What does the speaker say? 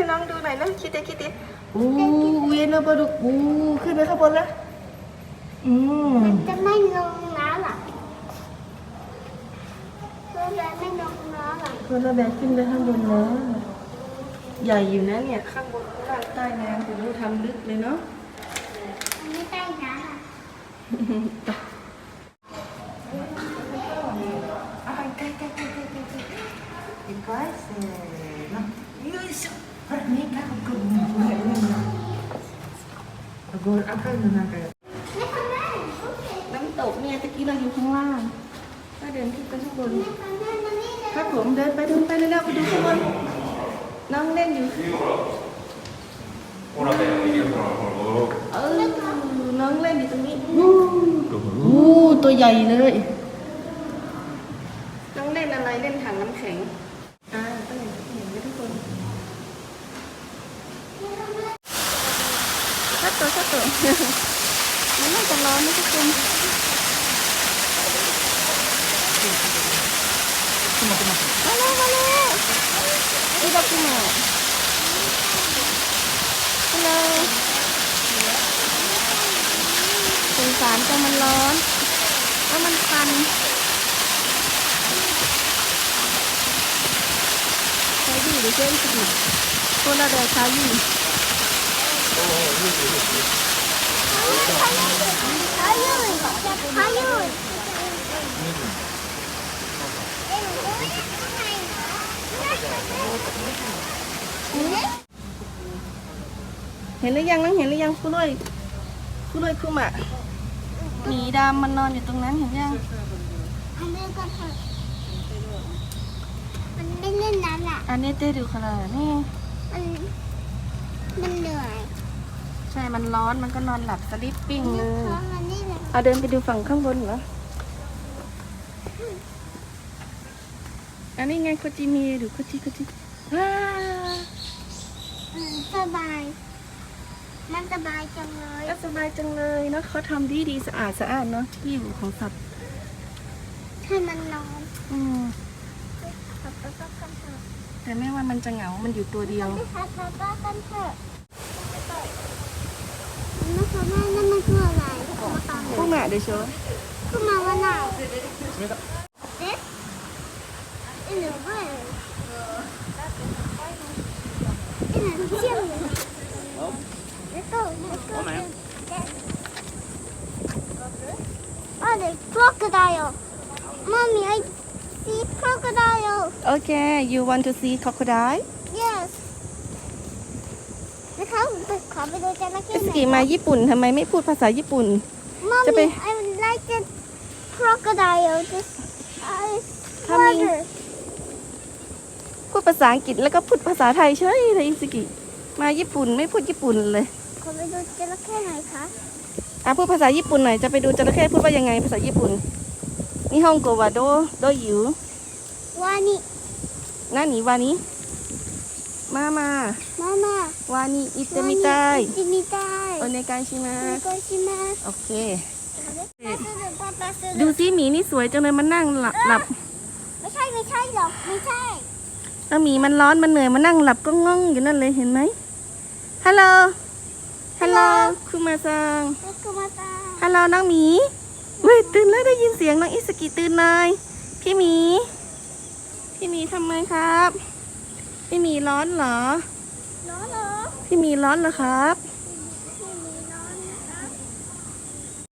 ให้น้องดูหน่อยนะคิดดิคิดดิอู้เวียนแล้วปลาดุกอู้ขึ้นไปข้างบนแล้วอืมมันจะไม่ลงน้ำหรอตัวแดงไม่ลงน้ำหรอตัวระแบกขึ้นไปข้างบนแล้วใหญ่อยู่นะเนี่ยข้างบนข้างล่างใต้น้ำคุณรู้ทำลึกเลยเนาะมันไม่ใต้น้ำอะ Ah, cai, cai, cai, cai, cai, cai. E quase. No. Isso. Ora, nem cá, com Agora, a cara não cai. ไม่ทำได้โอเคน้ำตกเนี่ยตะกี้เราอยู่ข้างล่างก็เดินขึ้นไปข้างบนครับผมเดินไปเดินไปเร็วๆไปดูข้างบนน้องเล่นอยู่เออน้องเล่นอยู่ตรงนี้อู้ตัวใหญ่เลย น้องเล่นอะไรเล่นถังน้ำแข็ง อ่าต้องเห็นเห็นไหมทุกคนชัด ตัวสักตัวมันน่าจะร้อนนะทุกคนมาแล้วมาแล้วอีกดับกุมาฮัลโหลสงสารจังมันร้อนแล้วมันคันใช้ดีหรือใช้ไม่ดีคนละเดียวใช้ดี เห็นหรือยังน้องเห็นหรือยังคุณด้วยคุณด้วยคุมะหมีดำมันนอนอยู่ตรงนั้นเห็นยังอันนี้ก็เถอะมันไม่เล่นน้ำอะอันนี้เต้ดูขนาดนี่มันมันเหนื่อยใช่ มันร้อนมันก็นอนหลับสลิปปิ้งเลยท้องมันนี่เลยเอาเดินไปดูฝั่งข้างบนเหรออันนี้ไงโคจิมีดูโคจิโคจิว้าอืมสบาย มันสบายจังเลยก็สบายจังเลยเนาะเขาทำดีดีๆสะอาดสะอาดเนาะที่อยู่ของสัตว์ให้มันนอนอืมขับไปก็กันเถอะแต่ไม่ว่ามันจะเหงา มันอยู่ตัวเดียว ไหนเอ๊ะอีหนูเว้ยอีหนูเชี่ยวเลยแล้วก็แล้วก็ Oh, the crocodile. Mommy, I see crocodile. โอเค you want to see crocodile Yes. นะคะไปขอไปดูจระเข้เอหน่อยกีมาญี่ปุ่นทำไมไม่พูดภาษาญี่ปุ่น จะไป Mommy, I would like the crocodile. Just I ถ้ามี water. พูดภาษาอังกฤษแล้วก็พูดภาษาไทยเฉยเลยอิสกิมาญี่ปุ่นไม่พูดญี่ปุ่นเลยขอไปดูจระเข้หน่อยคะอะพูดภาษาญี่ปุ่นหน่อยจะไปดูจระเข้พูดว่ายังไงภาษาญี่ปุ่นนี่ฮ่องโกวาโดโดยูวานินาหนีวานี้ มามา มาม่าว านี้อิตมิไต อิตมิไต โอเนกายชิมา โอโกชิมาส โอเค パスるパパス ดู る ซิหมีนี่สวยจังเลยมันนั่งหลับหลับ ไม่ใช่ไม่ใช่หรอกไม่ใช่ แล้วหมีมันร้อนมันเหนื่อยมันนั่งหลับก็ง่องอยู่นั่นเลยเห็นไหมฮัลโหลฮัลโหลคุมาซัง ลูกกุมาตา ฮัลโหลน้องหมีเว้ยตื่นแล้วได้ยินเสียงน้องอิสกิตื่นเลยพี่หมี พี่หมีทำไมครับ พี่หมีร้อนเหรอ ร้อนเหรอ พี่หมีร้อนเหรอครับ